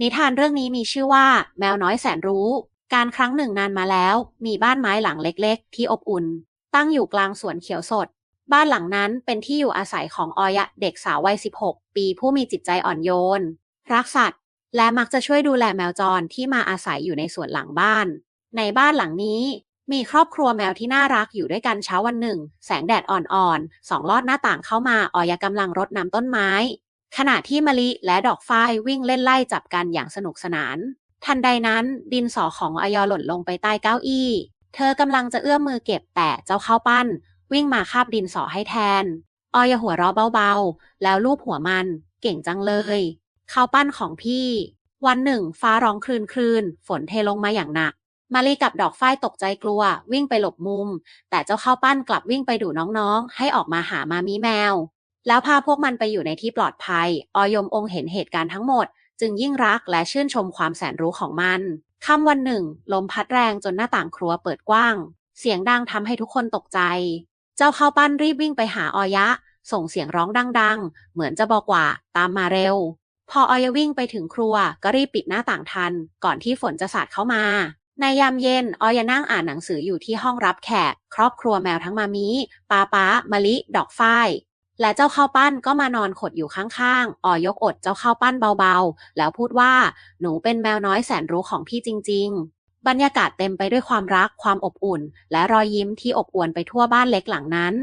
นิทานเรื่องนี้มีชื่อว่า แมวน้อยแสนรู้ การครั้งหนึ่งนานมาแล้ว มีบ้านไม้หลังเล็กๆ ที่อบอุ่น ตั้งอยู่กลางสวนเขียวสด บ้านหลังนั้นเป็นที่อยู่อาศัยของออยะเด็กสาววัย 16 ปีผู้มีจิตใจอ่อนโยน รักสัตว์ และมักจะช่วยดูแลแมวจรที่มาอาศัยอยู่ในสวนหลังบ้าน ในบ้านหลังนี้ มีครอบครัวแมวที่น่ารักอยู่ด้วยกันเช้าวันหนึ่ง แสงแดดอ่อนๆสองลอดหน้าต่างเข้ามาออยะกำลังรดน้ำต้นไม้ ขณะที่มะลิและดอกฝ้ายวิ่งเล่นไล่จับกันอย่างสนุกสนาน ทันใดนั้นดินสอของออยหล่นลงไปใต้เก้าอี้ เธอกำลังจะเอื้อมมือเก็บแต่เจ้าเข้าปั้น วิ่งมาคาบดินสอให้แทน ออยหัวเราะเบาๆ แล้วลูบหัวมันเก่งจังเลยเข้าปั้นของพี่ วันหนึ่ง ฟ้าร้องคลืนคลืนฝนเทลงมาอย่างหนักมาลีกับดอกฝ้ายตกใจกลัว วิ่งไปหลบมุม แต่เจ้าเข้าปั้นกลับวิ่งไปดูน้องๆ ให้ออกมาหามามีแมว แล้วพาพวกมันไปอยู่ในที่ปลอดภัย ออยมองเห็นเหตุการณ์ทั้งหมด จึงยิ่งรักและชื่นชมความแสนรู้ของมันค่ำวันหนึ่ง ลมพัดแรงจนหน้าต่างครัวเปิดกว้าง เสียงดังทำให้ทุกคนตกใจ เจ้าข้าวปั้นรีบวิ่งไปหาออยะ ส่งเสียงร้องดัง ๆ เหมือนจะบอกว่าตามมาเร็ว พอออยะวิ่งไปถึงครัวก็รีบปิดหน้าต่างทัน ก่อนที่ฝนจะสาดเข้ามา ในยามเย็นออยะนั่งอ่านหนังสืออยู่ที่ห้องรับแขก ครอบครัวแมวทั้งมามีป้าป้ามะลิ ดอกฝ้าย และเจ้าข้าวปั้นก็มานอนขดอยู่ข้างๆออยกอดเจ้าข้าวปั้นเบาๆ แล้วพูดว่า หนูเป็นแมวน้อยแสนรู้ของพี่จริง ๆ บรรยากาศเต็มไปด้วยความรัก ความอบอุ่น และรอยยิ้มที่อบอวลไปทั่วบ้านเล็กหลังนั้น